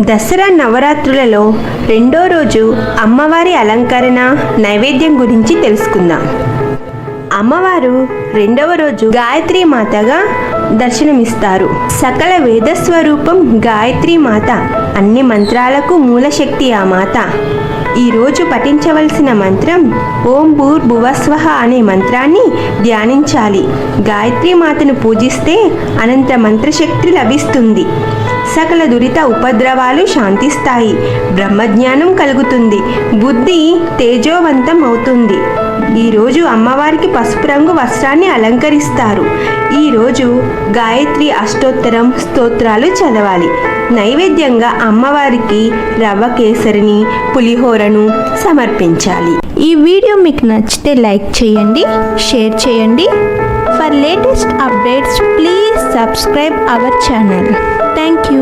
దసరా నవరాత్రులలో రెండో రోజు అమ్మవారి అలంకరణ నైవేద్యం గురించి తెలుసుకుందాం. అమ్మవారు రెండవ రోజు గాయత్రి మాతగా దర్శనమిస్తారు. సకల వేద స్వరూపం గాయత్రి మాత. అన్ని మంత్రాలకు మూలశక్తి ఆ మాత. ఈ రోజు పఠించవలసిన మంత్రం ఓం భూర్ భువస్వహ అనే మంత్రాన్ని ధ్యానించాలి. గాయత్రి మాతను పూజిస్తే అనంత మంత్రశక్తి లభిస్తుంది. సకల దురిత ఉపద్రవాలు శాంతిస్తాయి. బ్రహ్మజ్ఞానం కలుగుతుంది. బుద్ధి తేజోవంతం అవుతుంది ఈరోజు అమ్మవారికి పసుపు రంగు వస్త్రాన్ని అలంకరిస్తారు. ఈరోజు గాయత్రి అష్టోత్తరం స్తోత్రాలు చదవాలి. నైవేద్యంగా అమ్మవారికి రవ్వ కేసరిని పులిహోరను సమర్పించాలి. ఈ వీడియో మీకు నచ్చితే లైక్ చేయండి షేర్ చేయండి. For latest updates please subscribe our channel. Thank you.